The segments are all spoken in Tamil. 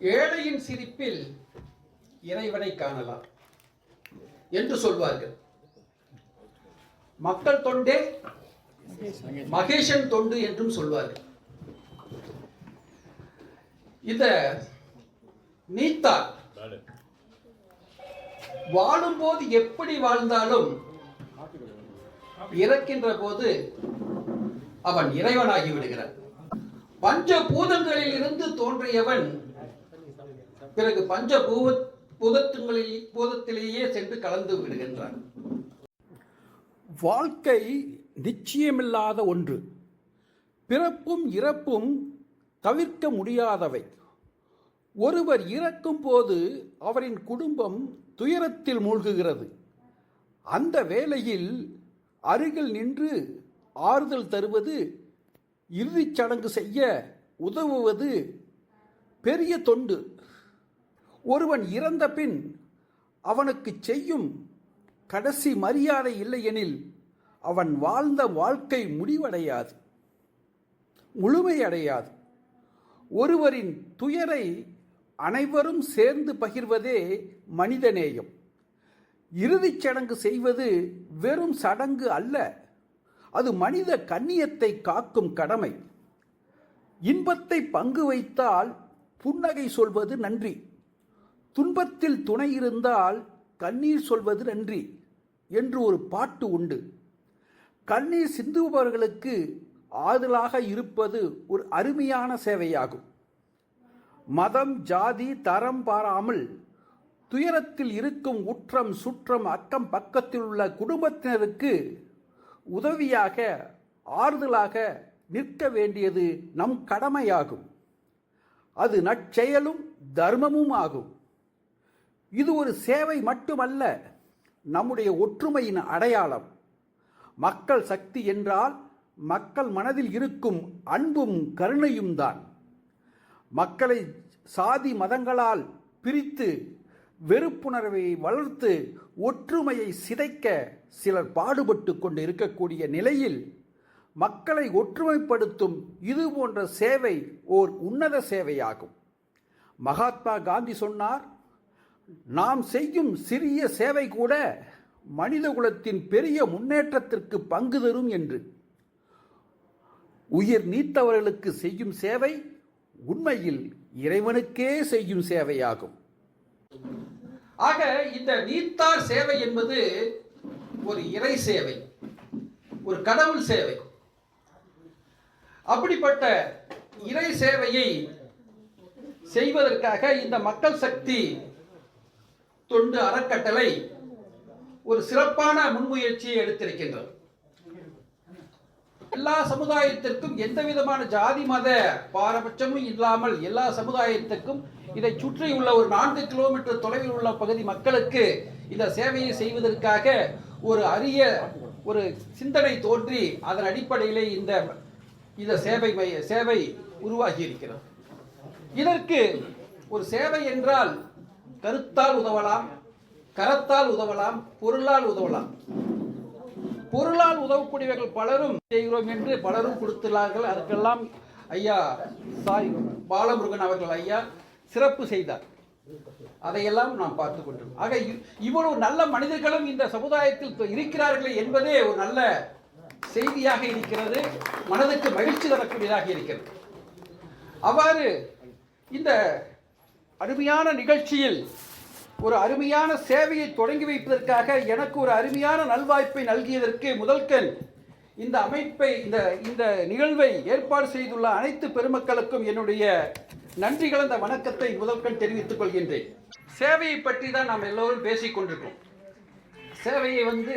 ஏழையின் சிரிப்பில் இறைவனை காணலாம் என்று சொல்வார்கள். மக்கள் தொண்டே மகேஷன் தொண்டு என்றும் சொல்வார்கள். இந்த நீத்தா வாழும்போது எப்படி வாழ்ந்தாலும் இறக்கின்ற போது அவன் இறைவனாகி விடுகிறான். பஞ்ச பூதங்களில் இருந்து தோன்றியவன் பிறகு பஞ்ச பூவ பூதத்துங்களில் பூதத்திலேயே சென்று கலந்து விடுகின்றார் வாழ்க்கை நிச்சயமில்லாத ஒன்று. பிறப்பும் இறப்பும் தவிர்க்க முடியாதவை. ஒருவர் இறக்கும் போது அவரின் குடும்பம் துயரத்தில் மூழ்குகிறது. அந்த வேளையில் அருகில் நின்று ஆறுதல் தருவது இறுதிச் சடங்கு செய்ய உதவுவது பெரிய தொண்டு. ஒருவன் இறந்த பின் அவனுக்கு செய்யும் கடைசி மரியாதை இல்லையெனில் அவன் வாழ்ந்த வாழ்க்கை முடிவடையாது முழுமையடையாது. ஒருவரின் துயரை அனைவரும் சேர்ந்து பகிர்வதே மனிதநேயம் இறுதிச் சடங்கு செய்வது வெறும் சடங்கு அல்ல அது மனித கண்ணியத்தை காக்கும் கடமை. இன்பத்தை பங்கு வைத்தால் புன்னகை சொல்வது நன்றி. துன்பத்தில் துணை இருந்தால் கண்ணீர் சொல்வது நன்றி என்று ஒரு பாட்டு உண்டு. கண்ணீர் சிந்துபவர்களுக்கு ஆதலாக இருப்பது ஒரு அருமையான சேவையாகும். மதம் ஜாதி தரம் பாராமல் துயரத்தில் இருக்கும் உற்றம் சுற்றம் அக்கம் பக்கத்தில் உள்ள குடும்பத்தினருக்கு உதவியாக ஆறுதலாக நிற்க வேண்டியது நம் கடமையாகும். அது நற்செயலும் தர்மமும் ஆகும் இது ஒரு சேவை மட்டுமல்ல நம்முடைய ஒற்றுமையின் அடையாளம். மக்கள் சக்தி என்றால் மக்கள் மனதில் இருக்கும் அன்பும் கருணையும் தான். மக்களை சாதி மதங்களால் பிரித்து வெறுப்புணர்வை வளர்த்து ஒற்றுமையை சிதைக்க சிலர் பாடுபட்டு கொண்டு இருக்கக்கூடிய நிலையில் மக்களை ஒற்றுமைப்படுத்தும் இது போன்ற சேவை ஓர் உன்னத சேவையாகும். மகாத்மா காந்தி சொன்னார் நாம் செய்யும் சிறிய சேவை கூட மனிதகுலத்தின் பெரிய முன்னேற்றத்திற்கு பங்கு தரும் என்று. உயிர் நீத்தவர்களுக்கு செய்யும் சேவை உண்மையில் இறைவனுக்கே செய்யும் சேவையாகும். ஆக இந்த நீத்தார் சேவை என்பது ஒரு இறை சேவை ஒரு கடவுள் சேவை. அப்படிப்பட்ட இறை சேவையை செய்வதற்காக இந்த மக்கள் சக்தி தொண்டு அறக்கட்டளை ஒரு சிறப்பான முன்முயற்சியை எடுத்திருக்கின்றது. எல்லா சமுதாயத்திற்கும் எந்த விதமான ஜாதி மத பாரபட்சமும் இல்லாமல் எல்லா சமுதாயத்திற்கும் இதை சுற்றியுள்ள ஒரு நான்கு கிலோமீட்டர் தொலைவில் உள்ள பகுதி மக்களுக்கு இந்த சேவையை செய்வதற்காக ஒரு அரிய ஒரு சிந்தனை தோன்றி அதன் அடிப்படையிலே இந்த இந்த சேவை மைய சேவை உருவாகி இருக்கிறது இதற்கு ஒரு சேவை என்றால் கருத்தால் உதவலாம் கரத்தால் உதவலாம் பொருளால் உதவலாம். பொருளால் உதவக்கூடியவர்கள் பலரும் செய்கிறோம் என்று பலரும் கொடுத்துள்ளார்கள். அதற்கெல்லாம் ஐயா சாய் பாலமுருகன் அவர்கள் ஐயா சிறப்பு செய்தார். அதையெல்லாம் நாம் பார்த்து கொண்டோம் ஆக இவ்வளவு நல்ல மனிதர்களும் இந்த சமுதாயத்தில் இருக்கிறார்கள் இருக்கிறார்களே என்பதே ஒரு நல்ல செய்தியாக இருக்கிறது. மனதுக்கு மகிழ்ச்சி தரக்கூடியதாக இருக்கிறது. அவ்வாறு இந்த அருமையான நிகழ்ச்சியில் ஒரு அருமையான சேவையை தொடங்கி வைப்பதற்காக எனக்கு ஒரு அருமையான நல்வாய்ப்பை நல்கியதற்கு முதல்கண் இந்த அமைப்பை இந்த இந்த நிகழ்வை ஏற்பாடு செய்துள்ள அனைத்து பெருமக்களுக்கும் என்னுடைய நன்றி கலந்த வணக்கத்தை முதல்கண் தெரிவித்துக் கொள்கின்றேன். சேவையை பற்றி தான் நாம் எல்லோரும் பேசிக் கொண்டிருக்கோம். சேவையை வந்து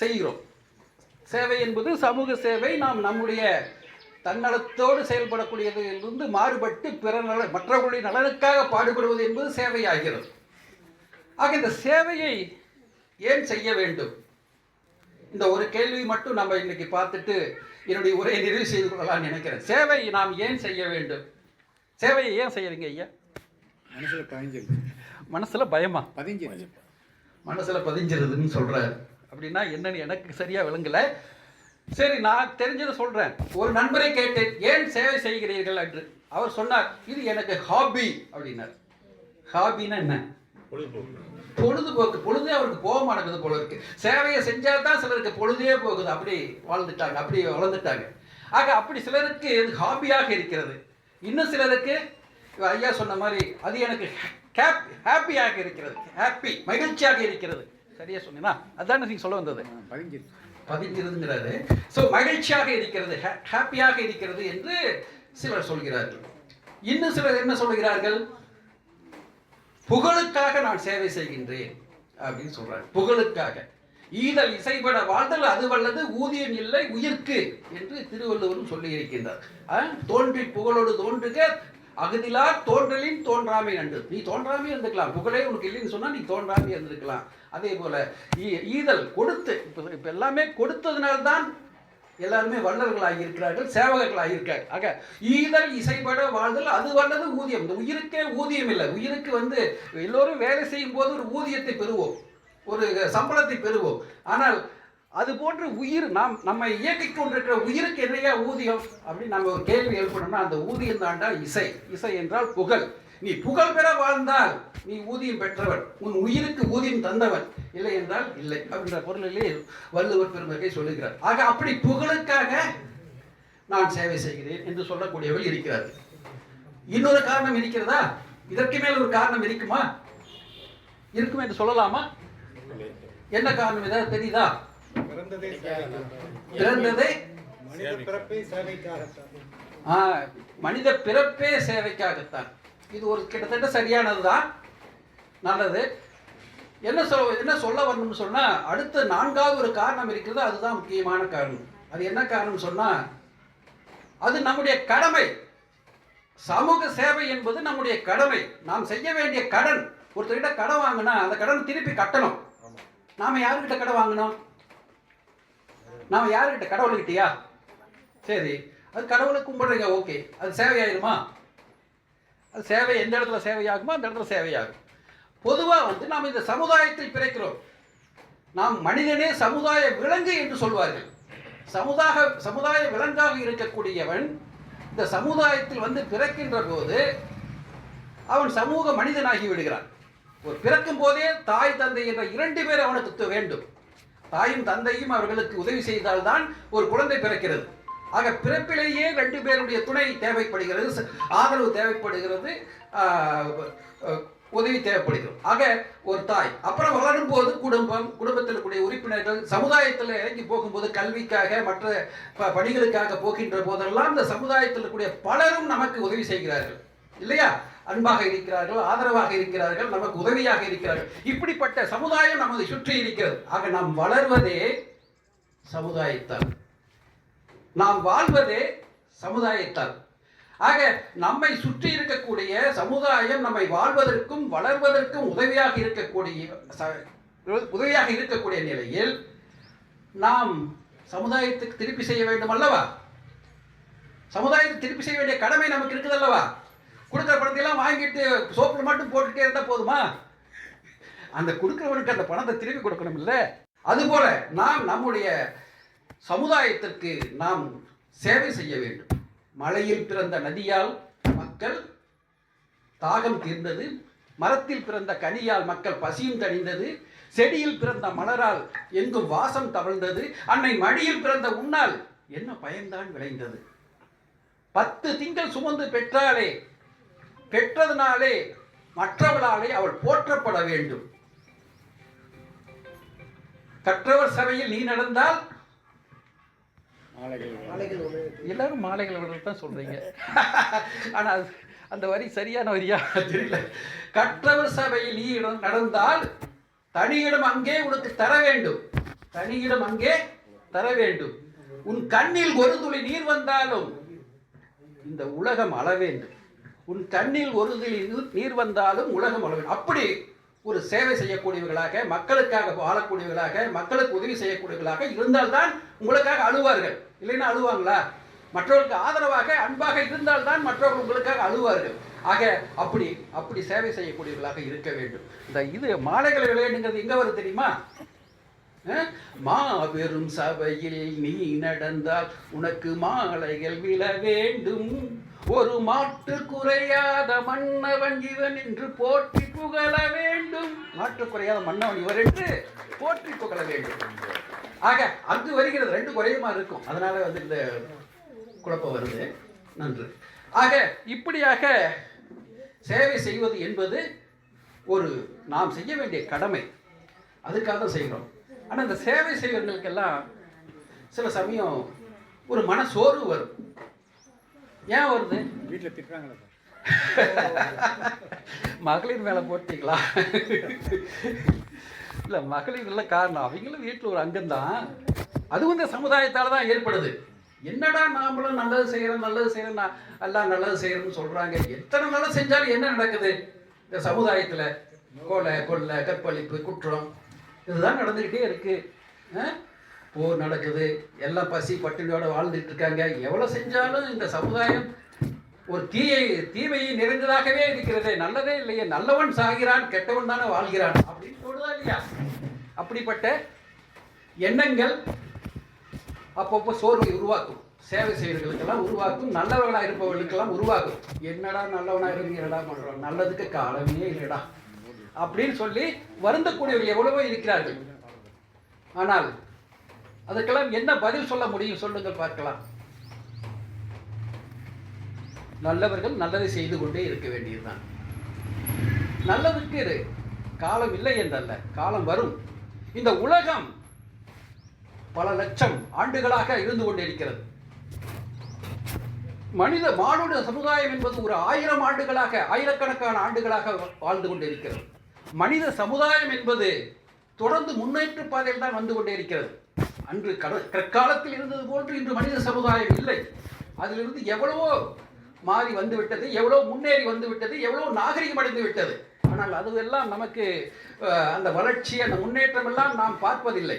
செய்கிறோம். சேவை என்பது சமூக சேவை நாம் நம்முடைய தன்னலத்தோடு செயல்படக்கூடியதிலிருந்து மாறுபட்டு பிற நல மற்றவர்களுடைய நலனுக்காக பாடுபடுவது என்பது சேவையாகிறது. ஆக இந்த சேவையை ஏன் செய்ய வேண்டும்? இந்த ஒரு கேள்வி மட்டும் நம்ம இன்னைக்கு பார்த்துட்டு என்னுடைய உரையை நிறைவு செய்து கொள்ளலாம்னு நினைக்கிறேன். சேவை நாம் ஏன் செய்ய வேண்டும்? சேவையை ஏன் செய்யறீங்க ஐயா? மனசுல பதிஞ்சிருக்கு மனசுல பயமா? பதிஞ்சிருக்கு மனசுல பதிஞ்சிருதுன்னு சொல்றாரு. அப்படின்னா என்னன்னு எனக்கு சரியா விளங்கல. சரி நான் தெரிஞ்சதை சொல்கிறேன் ஒரு நண்பரை கேட்டேன் ஏன் சேவை செய்கிறீர்கள்? என்று. அவர் சொன்னார் இது எனக்கு ஹாபி அப்படின்னார். ஹாபின்னா என்ன? பொழுதுபோக்கு. பொழுதே அவருக்கு போக மாட்டேங்குது போல இருக்கு. சேவையை செஞ்சா தான் சிலருக்கு பொழுதே போகுது. அப்படி வாழ்ந்துட்டாங்க அப்படி வளர்ந்துட்டாங்க. ஆக அப்படி சிலருக்கு இது ஹாபியாக இருக்கிறது. இன்னும் சிலருக்கு ஐயா சொன்ன மாதிரி அது எனக்கு ஹாப்பியாக இருக்கிறது. ஹாப்பி மகிழ்ச்சியாக இருக்கிறது. சரியா சொன்னீங்கன்னா அதுதான் நீங்கள் சொல்ல வந்தது. பதிஞ்சிருச்சு பதிஞ்சிருதுங்கிறாரு ஸோ மகிழ்ச்சியாக இருக்கிறது ஹாப்பியாக இருக்கிறது என்று சிலர் சொல்கிறார்கள். இன்னும் சிலர் என்ன சொல்கிறார்கள்? புகழுக்காக நான் சேவை செய்கின்றேன் அப்படின்னு சொல்றாங்க. புகழுக்காக. ஈதல் இசைப்பட வாழ்தல் அது வல்லது ஊதியம் இல்லை உயிர்க்கு என்று திருவள்ளுவரும் சொல்லி இருக்கின்றார் தோன்றி புகழோடு தோன்றுக அகதிலார் தோன்றலின் தோன்றாமை நன்று. நீ தோன்றாமே இருந்துக்கலாம் புகழே உனக்கு இல்லைன்னு சொன்னால் நீ தோன்றாமே இருந்துக்கலாம் அதே போல் ஈ- ஈதல் கொடுத்து இப்போ இப்போ எல்லாமே கொடுத்ததுனால்தான் எல்லாருமே வல்லர்களாக இருக்கிறார்கள் சேவகர்களாக இருக்கார் ஆக ஈதல் இசைப்பட வாழ்தல் அது வல்லது ஊதியம். இந்த உயிருக்கே ஊதியம் இல்லை. உயிருக்கு வந்து எல்லோரும் வேலை செய்யும் போது ஒரு ஊதியத்தை பெறுவோம். ஒரு சம்பளத்தை பெறுவோம். ஆனால் அது போன்று உயிர் நாம் நம்மை இயக்கிக் கொண்டிருக்கிற உயிருக்கு என்னையா ஊதியம்? அப்படின்னு நம்ம ஒரு கேள்வி எழுப்பணும்னா அந்த ஊதியம் தாண்டா இசை. இசை என்றால் புகழ். நீ புகழ் பெற வாழ்ந்தால் நீ ஊதியம் பெற்றவன். உன் உயிருக்கு ஊதியம் தந்தவன். இல்லை என்றால் இல்லை அப்படின்ற பொருளிலே வள்ளுவர் பெருமகை சொல்லுகிறார். ஆக அப்படி புகழுக்காக நான் சேவை செய்கிறேன் என்று சொல்லக்கூடியவள் இருக்கிறார். இன்னொரு காரணம் இருக்கிறதா? இதற்கு மேல் ஒரு காரணம் இருக்குமா? இருக்கும் என்று சொல்லலாமா? என்ன காரணம் ஏதாவது தெரியுதா? பிறந்ததே. பிறந்ததை மனித பிறப்பே சேவைக்காகத்தான். இது ஒரு கிட்டத்தட்ட சரியானதுதான். நல்லது. என்ன சொல் என்ன சொல்ல வரணும்னு சொன்னா அடுத்த நான்காவது ஒரு காரணம் இருக்கிறது அதுதான் முக்கியமான காரணம். அது என்ன காரணம் சொன்னா அது நம்முடைய கடமை. சமூக சேவை என்பது நம்முடைய கடமை. நாம் செய்ய வேண்டிய கடன். ஒருத்தர்கிட்ட கடன் வாங்கினா அந்த கடன் திருப்பி கட்டணும். நாம யாருக்கிட்ட கடன் வாங்கினோம் நாம் யாருக்கிட்ட கடவுள்கிட்டயா சரி. அது கடவுளை கும்பிடுறீங்க ஓகே. அது சேவையாயிருமா? அது சேவை எந்த இடத்துல சேவையாகுமோ அந்த இடத்துல சேவையாகும். பொதுவாக வந்து நாம் இந்த சமுதாயத்தில் பிறக்கிறோம். நாம் மனிதனே சமுதாய விலங்கு என்று சொல்வார்கள். சமுதாய சமுதாய விலங்காக இருக்கக்கூடியவன் இந்த சமுதாயத்தில் வந்து பிறக்கின்ற போது அவன் சமூக மனிதனாகி விடுகிறான். ஒரு பிறக்கும் போதே தாய் தந்தை என்ற இரண்டு பேர் அவனுக்கு வேண்டும். தாயும் தந்தையும் அவர்களுக்கு உதவி செய்தால்தான் ஒரு குழந்தை பிறக்கிறது. ஆக பிறப்பிலேயே ரெண்டு பேருடைய துணை தேவைப்படுகிறது. ஆதரவு தேவைப்படுகிறது. உதவி தேவைப்படுகிறது. ஆக ஒரு தாய். அப்புறம் வளரும் போது குடும்பம் குடும்பத்தில் இருக்கக்கூடிய உறுப்பினர்கள் சமுதாயத்தில் இறங்கி போகும்போது கல்விக்காக மற்ற ப- பணிகளுக்காக போகின்ற போதெல்லாம் இந்த சமுதாயத்தில் இருக்கக்கூடிய பலரும் நமக்கு உதவி செய்கிறார்கள். இல்லையா? அன்பாக இருக்கிறார்கள் ஆதரவாக இருக்கிறார்கள் நமக்கு உதவியாக இருக்கிறார்கள். இப்படிப்பட்ட சமுதாயம் நமது சுற்றி இருக்கிறது. ஆக நாம் வளர்வதே சமுதாயத்தால். நாம் வாழ்வதே சமுதாயத்தால். ஆக நம்மை சுற்றி இருக்கக்கூடிய சமுதாயம் நம்மை வாழ்வதற்கும் வளர்வதற்கும் உதவியாக இருக்கக்கூடிய உதவியாக இருக்கக்கூடிய நிலையில் நாம் சமுதாயத்துக்கு திருப்பி செய்ய வேண்டும் அல்லவா? சமுதாயத்தை திருப்பி செய்ய வேண்டிய கடமை நமக்கு இருக்குது அல்லவா கொடுக்குற பணத்தையெல்லாம் வாங்கிட்டு சோப்பில் மட்டும் போட்டுட்டே இருந்தால் போதுமா? அந்த கொடுக்குறவனுக்கு அந்த பணத்தை திருப்பி கொடுக்கணும் இல்லை அதுபோல நாம் நம்முடைய சமுதாயத்திற்கு நாம் சேவை செய்ய வேண்டும். மலையில் பிறந்த நதியால் மக்கள் தாகம் தீர்ந்தது. மரத்தில் பிறந்த கனியால் மக்கள் பசியும் தணிந்தது. செடியில் பிறந்த மலரால் எங்கும் வாசம் தவழ்ந்தது. அன்னை மடியில் பிறந்த உன்னால் என்ன பயன்தான் விளைந்தது. பத்து திங்கள் சுமந்து பெற்றாலே பெற்றதனாலே மற்றவளாலே அவள் போற்றப்பட வேண்டும். கற்றவர் சபையில் நீ நடந்தால் மாலைகள் எல்லாரும் மாலைகள் விடுறது தான் சொல்றீங்க. ஆனா அது அந்த வரி சரியான வரியா? தெரியல. கற்றவர் சபையில் நீ இடம் நடந்தால் தனியிடம் அங்கே உனக்கு தர வேண்டும். தனியிடம் அங்கே தர வேண்டும். உன் கண்ணில் ஒரு துளி நீர் வந்தாலும் இந்த உலகம் அள வேண்டும். உன் கண்ணில் ஒரு துளி நீர்- வந்தாலும் உலகம் அள அப்படி ஒரு சேவை செய்யக்கூடியவர்களாக மக்களுக்காக வாழக்கூடியவர்களாக மக்களுக்கு உதவி செய்யக்கூடியவர்களாக இருந்தால்தான் உங்களுக்காக அழுவார்கள். இல்லைன்னா அழுவாங்களா? மற்றவர்களுக்கு ஆதரவாக அன்பாக இருந்தால்தான் மற்றவர்கள் உங்களுக்காக அழுவார்கள். ஆக அப்படி அப்படி சேவை செய்யக்கூடியவர்களாக இருக்க வேண்டும். இந்த இது மாலைகளை விளையாடுங்கிறது எங்க வருது தெரியுமா? மாபெரும் சபையில் நீ நடந்தால் உனக்கு மாலைகள் விழ வேண்டும். ஒரு மாற்று குறையாத மன்னவன் இவன் என்று போற்றி புகழ வேண்டும். மாற்று குறையாத மன்னவன் இவர் என்று போற்றி புகழ வேண்டும். ஆக அங்கு வருகிறது ரெண்டு குறையுமா இருக்கும். அதனால வந்து இந்த குழப்பம் வருது. நன்று. ஆக இப்படியாக சேவை செய்வது என்பது ஒரு நாம் செய்ய வேண்டிய கடமை. அதுக்காக தான் செய்கிறோம். ஆனால் இந்த சேவை செய்வர்களுக்கெல்லாம் சில சமயம் ஒரு மன சோர்வு வரும். ஏன் வருது? வீட்டில் திட்டுறாங்களா மகளிர் மேலே போட்டீங்களா? இல்லை மகளிர் இல்லை காரணம். அவங்களும் வீட்டில் ஒரு அங்கம்தான். அதுவும் இந்த சமுதாயத்தால் தான் ஏற்படுது. என்னடா நாமளும் நல்லது செய்கிறோம் நல்லது செய்கிறோம் நான் எல்லாம் நல்லது செய்கிறோம்னு சொல்கிறாங்க எத்தனை நல்லது செஞ்சாலும் என்ன நடக்குது? இந்த சமுதாயத்தில் கொலை கொள்ளை கற்பழிப்பு குற்றம் இதுதான் நடந்துக்கிட்டே இருக்கு. ஆ? போர் நடக்குது எல்லாம் பசி பட்டினியோட வாழ்ந்துட்டு இருக்காங்க. எவ்வளோ செஞ்சாலும் இந்த சமுதாயம் ஒரு தீயை தீமையை நிறைந்ததாகவே இருக்கிறது. நல்லதே இல்லையே நல்லவன் சாகிறான் கெட்டவன் தானே வாழ்கிறான். அப்படின்னு சொல்லுதா இல்லையா? அப்படிப்பட்ட எண்ணங்கள் அப்பப்போ சோர்வை உருவாக்கும். சேவை செய்கிறவர்களுக்கெல்லாம் உருவாக்கும். நல்லவர்களாக இருப்பவர்களுக்கெல்லாம் உருவாக்கும். என்னடா நல்லவனாக இருக்கிறடா பண்ணுறோம் நல்லதுக்கு காலமே இல்லைடா. அப்படின்னு சொல்லி வருந்தக்கூடியவர்கள் எவ்வளவோ இருக்கிறார்கள். ஆனால் அதுக்கெல்லாம் என்ன பதில் சொல்ல முடியும்? சொல்லுங்கள் பார்க்கலாம். நல்லவர்கள் நல்லதை செய்து கொண்டே இருக்க வேண்டியதுதான். நல்லதுக்கு இரு. காலம் இல்லை என்றல்ல காலம் வரும். இந்த உலகம் பல லட்சம் ஆண்டுகளாக இருந்து கொண்டிருக்கிறது. மனித மானுட சமுதாயம் என்பது ஒரு ஆயிரம் ஆண்டுகளாக ஆயிரக்கணக்கான ஆண்டுகளாக வாழ்ந்து கொண்டிருக்கிறது. மனித சமுதாயம் என்பது தொடர்ந்து முன்னேற்ற பாதையில் தான் வந்து கொண்டே இருக்கிறது. அன்று கட- கற்காலத்தில் இருந்தது போன்று இன்று மனித சமுதாயம் இல்லை. அதிலிருந்து எவ்வளவோ மாறி வந்து விட்டது எவ்வளோ முன்னேறி வந்து விட்டது எவ்வளோ நாகரிகம் அடைந்து விட்டது. ஆனால் அதுவெல்லாம் நமக்கு அந்த வளர்ச்சி அந்த முன்னேற்றம் எல்லாம் நாம் பார்ப்பதில்லை.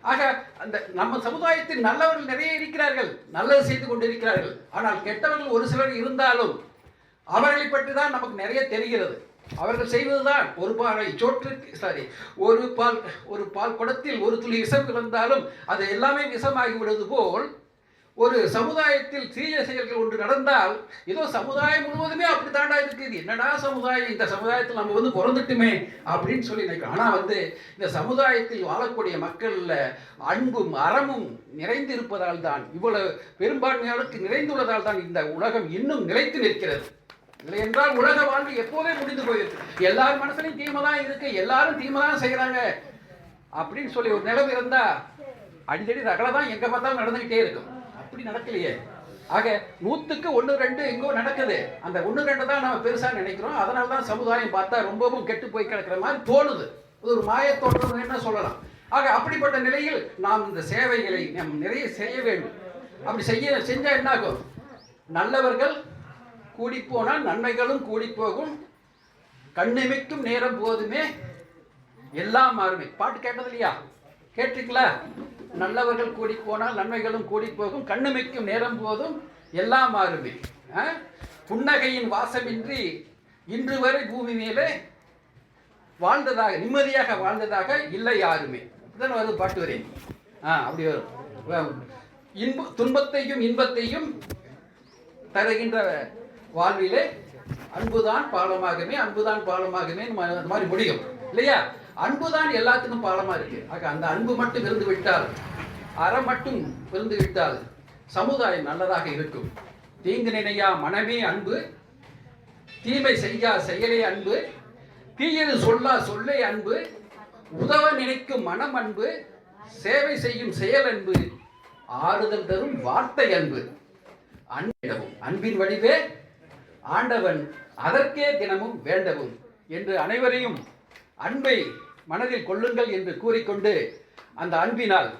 ஆக அந்த நம்ம சமுதாயத்தில் நல்லவர்கள் நிறைய இருக்கிறார்கள் நல்லது செய்து கொண்டிருக்கிறார்கள். ஆனால் கெட்டவர்கள் ஒரு சிலர் இருந்தாலும் அவர்களை பற்றி தான் நமக்கு நிறைய தெரிகிறது. அவர்கள் செய்வதுதான். ஒரு பாறை சோற்றுக்கு சாரி ஒரு பால் ஒரு பால் குடத்தில் ஒரு துளி விஷம் கலந்தாலும் அது எல்லாமே விஷமாகி விடுவது போல் ஒரு சமுதாயத்தில் தீய செயல்கள் ஒன்று நடந்தால் ஏதோ சமுதாயம் முழுவதுமே அப்படித்தாண்டா இருக்குது. என்னடா சமுதாயம்? இந்த சமுதாயத்தில் நம்ம வந்து பிறந்துட்டுமே அப்படின்னு சொல்லி நினைக்கிறோம். ஆனால் வந்து இந்த சமுதாயத்தில் வாழக்கூடிய மக்களில் அன்பும் அறமும் நிறைந்து இருப்பதால் தான் இவ்வளவு பெரும்பான்மையாளருக்கு நிறைந்துள்ளதால் தான் இந்த உலகம் இன்னும் நிலைத்து நிற்கிறது. இல்லை என்றால் உலக வாழ்வு எப்போதே முடிந்து போயிருக்கு. எல்லார் மனசுலையும் தீமை தான் இருக்கு. எல்லாரும் தீமை தான் செய்கிறாங்க அப்படின்னு சொல்லி ஒரு நிலம் இருந்தா அடிக்கடி ரகலை தான் எங்க பார்த்தாலும் நடந்துகிட்டே இருக்கும். அப்படி நடக்கலையே. ஆக நூத்துக்கு ஒன்று ரெண்டு எங்கோ நடக்குது. அந்த ஒன்று ரெண்டு தான் நம்ம பெருசாக நினைக்கிறோம். அதனால தான் சமுதாயம் பார்த்தா ரொம்பவும் கெட்டு போய் கிடக்கிற மாதிரி தோணுது. இது ஒரு மாயத் தோற்றம் என்ன சொல்லலாம்? ஆக அப்படிப்பட்ட நிலையில் நாம் இந்த சேவைகளை நாம் நிறைய செய்ய வேண்டும். அப்படி செய்ய செஞ்சால் என்னாகும்? நல்லவர்கள் கூடி போனால் நன்மைகளும் கூடி போகும் கண்ணிமைக்கும் நேரம் போதுமே. எல்லாம் மாறுமே. பாட்டு கேட்டது இல்லையா கேட்டிருக்கல? நல்லவர்கள் கூடி போனால் நன்மைகளும் கூடி போகும் கண்ணுமைக்கும் நேரம் போதும். எல்லாம் மாறுமே. ஆ? புன்னகையின் வாசமின்றி இன்று வரை பூமி மேலே வாழ்ந்ததாக நிம்மதியாக வாழ்ந்ததாக இல்லை யாருமே. அப்படிதான் வருது பாட்டு வரேன் ஆ அப்படி வரும். இன்ப துன்பத்தையும் இன்பத்தையும் தருகின்ற வாழ்விலே அன்புதான் பாலமாகவே அன்புதான் பாலமாகவே அந்த மாதிரி முடியும். இல்லையா? அன்புதான் எல்லாத்துக்கும் பாலமா இருக்கு. ஆக அந்த அன்பு மட்டும் இருந்து விட்டால் அறம் மட்டும் இருந்து விட்டால் சமுதாயம் நல்லதாக இருக்கும். தீங்கு நினையா மனமே அன்பு தீமை செய்யா செயலே அன்பு தீயது சொல்லா சொல்லே அன்பு உதவ நினைக்கும் மனம் அன்பு சேவை செய்யும் செயல் அன்பு ஆறுதல் தரும் வார்த்தை அன்பு. அன்பிடவும் அன்பின் வடிவே ஆண்டவன் அதற்கே தினமும் வேண்டவும் என்று அனைவரையும் அன்பை மனதில் கொள்ளுங்கள் என்று கூறிக்கொண்டு அந்த அன்பினால்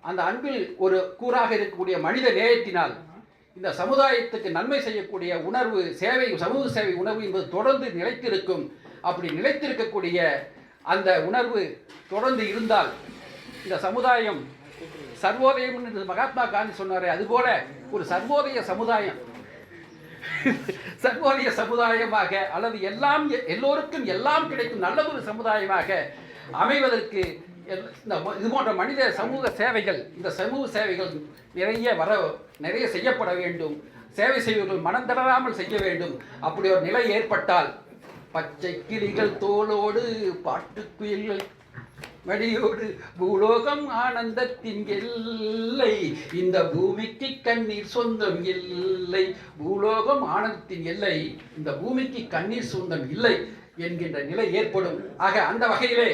அந்த அன்பில் ஒரு கூறாக இருக்கக்கூடிய மனித நேயத்தினால் இந்த சமுதாயத்துக்கு நன்மை செய்யக்கூடிய உணர்வு சேவை சமூக சேவை உணர்வு என்பது தொடர்ந்து நிலைத்திருக்கும். அப்படி நிலைத்திருக்கக்கூடிய அந்த உணர்வு தொடர்ந்து இருந்தால் இந்த சமுதாயம் சர்வோதயம் என்று மகாத்மா காந்தி சொன்னாரே அதுபோல ஒரு சர்வோதய சமுதாயம் சர்வோதய சமுதாயமாக அல்லது எல்லாம் எல்லோருக்கும் எல்லாம் கிடைக்கும் நல்லதொரு சமுதாயமாக அமைவதற்கு இந்த இது போன்ற மனித சமூக சேவைகள் இந்த சமூக சேவைகள் நிறைய வர நிறைய செய்யப்பட வேண்டும். சேவை செய்வர்கள் மனம் தளராமல் செய்ய வேண்டும். அப்படி ஒரு நிலை ஏற்பட்டால் பச்சை கிளிகள் தோளோடு பாட்டுக்குயில்கள் மடியோடு பூலோகம் ஆனந்தத்தின் எல்லை. இந்த பூமிக்கு கண்ணீர் சொந்தம் இல்லை. பூலோகம் ஆனந்தத்தின் எல்லை. இந்த பூமிக்கு கண்ணீர் சொந்தம் இல்லை என்கின்ற நிலை ஏற்படும். ஆக அந்த வகையிலே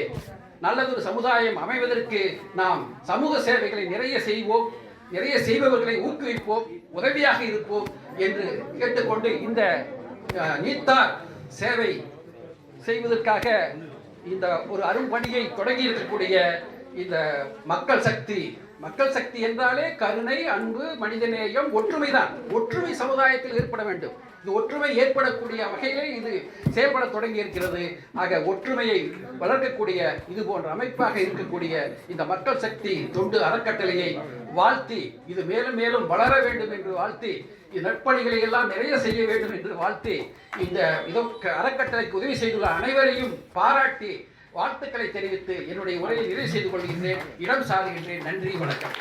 நல்லதொரு சமுதாயம் அமைவதற்கு நாம் சமூக சேவைகளை நிறைய செய்வோம். நிறைய செய்பவர்களை ஊக்குவிப்போம். உதவியாக இருப்போம் என்று கேட்டுக்கொண்டு இந்த நீத்தார் சேவை செய்வதற்காக இந்த ஒரு அரும்பணியை தொடங்கி இருக்கக்கூடிய இந்த மக்கள் சக்தி. மக்கள் சக்தி என்றாலே கருணை அன்பு மனிதநேயம் ஒற்றுமைதான் ஒற்றுமை சமுதாயத்தில் ஏற்பட வேண்டும். இந்த ஒற்றுமை ஏற்படக்கூடிய வகையிலே இது செயல்பட தொடங்கி இருக்கிறது. ஆக ஒற்றுமையை வளர்க்கக்கூடிய இது போன்ற அமைப்பாக இருக்கக்கூடிய இந்த மக்கள் சக்தி தொண்டு அறக்கட்டளையை வாழ்த்தி இது மேலும் மேலும் வளர வேண்டும் என்று வாழ்த்தி நட்பணிகளை நற்பணிகளை எல்லாம் நிறைய செய்ய வேண்டும் என்று வாழ்த்தி இந்த இதற்கு அறக்கட்டளைக்கு உதவி செய்துள்ள அனைவரையும் பாராட்டி வாழ்த்துக்களை தெரிவித்து என்னுடைய உரையை நிறைவு செய்து கொள்கின்றேன். இடம் சாருகின்றேன். நன்றி வணக்கம்.